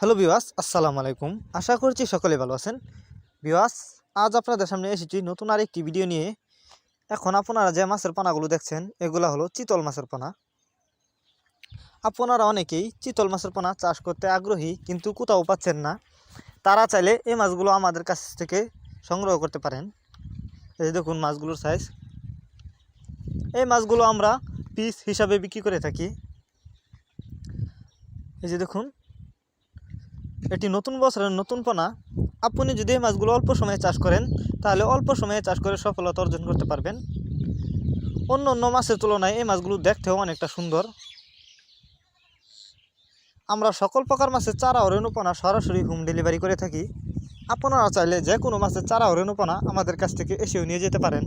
Hello বিওয়াস আসসালামু আলাইকুম। আশা করছি সকলে ভালো আছেন। বিওয়াস আজ আপনাদের সামনে এসেছি নতুন আরেকটি ভিডিও নিয়ে। এখন আপনারা যে মাছের পানাগুলো দেখছেন, এগুলো হলো চিতল মাছের পানা। আপনারা অনেকেই চিতল মাছের পানা চাষ করতে আগ্রহী, কিন্তু কোথাও পাচ্ছেন না। তারা চাইলে এই মাছগুলো আমাদের কাছ থেকে সংগ্রহ করতে পারেন। এই দেখুন মাছগুলোর সাইজ এই মাছগুলো আমরা পিস হিসাবে বিক্রি করে থাকি। এই যে দেখুন এটি নতুন বছরের নতুন পোনা আপনি যদি এই মাছগুলো অল্প সময়ে চাষ করেন, তাহলে অল্প সময়ে চাষ করে সফলতা অর্জন করতে পারবেন। অন্য অন্য মাছের তুলনায় এই মাছগুলো দেখতেও অনেকটা সুন্দর। আমরা সকল প্রকার মাছের চারা ও রেণুপোনা সরাসরি হোম ডেলিভারি করে থাকি। আপনারা চাইলে যে কোনো মাছের চারা ও রেণুপোনা আমাদের কাছ থেকে এসেও নিয়ে যেতে পারেন।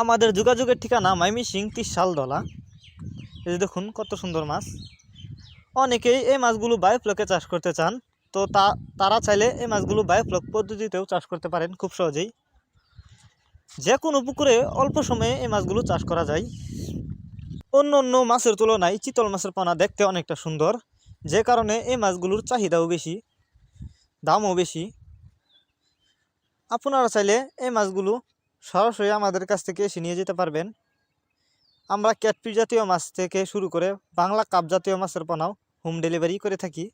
আমাদের যোগাযোগের ঠিকানা মাইমি সিং তিসাল দলা এই দেখুন, কত সুন্দর মাছ। অনেকেই এই মাছগুলো বায়োফ্লকে চাষ করতে চান, তো তা, তারা চাইলে এই মাছগুলো বায়োফ্লক পদ্ধতিতেও চাষ করতে পারেন খুব সহজেই। যে কোনো পুকুরে অল্প সময়ে এই মাছগুলো চাষ করা যায়। অন্য অন্য মাছের তুলনায় চিতল মাছের পোনা দেখতে অনেকটা সুন্দর, যে কারণে এই মাছগুলোর চাহিদাও বেশি, দামও বেশি। আপনারা চাইলে এই মাছগুলো সরাসরি আমাদের কাছ থেকে এসে নিয়ে যেতে পারবেন। আমরা ক্যাটফিস জাতীয় মাছ থেকে শুরু করে বাংলা কাপ জাতীয় মাছের পোনাও হোম ডেলিভারি করে থাকি।